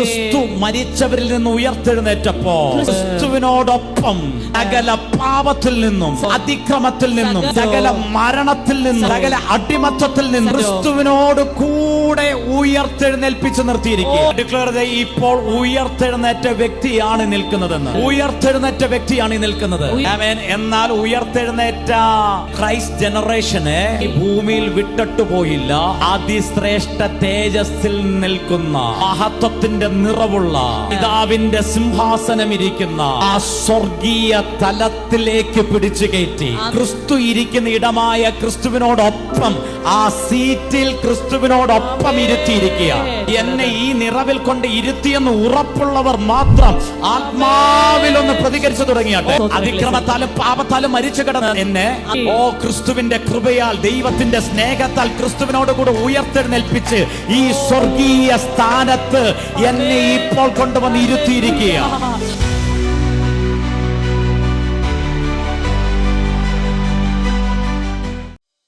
ക്രിസ്തു മരിച്ചവരിൽ നിന്ന് ഉയർത്തെഴുന്നേറ്റപ്പോ ക്രിസ്തുവിനോടൊപ്പം സകല പാപത്തിൽ നിന്നും അതിക്രമത്തിൽ നിന്നും സകല മരണത്തിൽ നിന്നും സകല അടിമത്തത്തിൽ നിന്നും ക്രിസ്തുവിനോട് കൂടെ ഉയർത്തെഴുന്നേൽപ്പിച്ച് നിർത്തിയിരിക്കുക. ഡിക്ലെയർ ഇപ്പോൾ ഉയർത്തെഴുന്നേറ്റ വ്യക്തിയാണ് നിൽക്കുന്നതെന്ന്. ഉയർത്തെഴുന്നേറ്റ വ്യക്തിയാണ് ഈ നിൽക്കുന്നത്. എന്നാൽ ഉയർത്തെഴുന്നേറ്റ ക്രൈസ്റ്റ് ജനറേഷന് ഈ ഭൂമിയിൽ വിട്ടിട്ടു പോയില്ല. അതിശ്രേഷ്ഠ തേജസ്സിൽ നിൽക്കുന്ന മഹത്വത്തിന്റെ നിറവുള്ള പിതാവിന്റെ സിംഹാസനം ഇരിക്കുന്ന ആ സ്വർഗീയ തലത്തിലേക്ക് പിടിച്ചു കയറ്റി. ക്രിസ്തു ഇരിക്കുന്ന ഇടമായ ക്രിസ്തുവിനോടൊപ്പം ആ സീറ്റിൽ ക്രിസ്തുവിനോടൊപ്പം ഇരുത്തിയിരിക്കുക. എന്നെ ഈ നിറവിൽ കൊണ്ട് ഇരുത്തിയെന്ന് ഉറപ്പുള്ളവർ മാത്രം ആത്മാവിൽ ഒന്ന് പ്രതികരിച്ചു തുടങ്ങിയാട്ടെ. അതിക്രമത്താലും പാപത്താലും മരിച്ചു കിടന്ന എന്നെ ഓ ക്രിസ്തുവിന്റെ കൃപയാൽ ദൈവത്തിന്റെ സ്നേഹത്താൽ ക്രിസ്തുവിനോട് കൂടെ ഉയർത്തെഴുന്നേൽപ്പിച്ച് ഈ സ്വർഗീയ സ്ഥാനത്ത് എന്നെ ഇപ്പോൾ കൊണ്ടുവന്ന് ഇരുത്തിയിരിക്കുക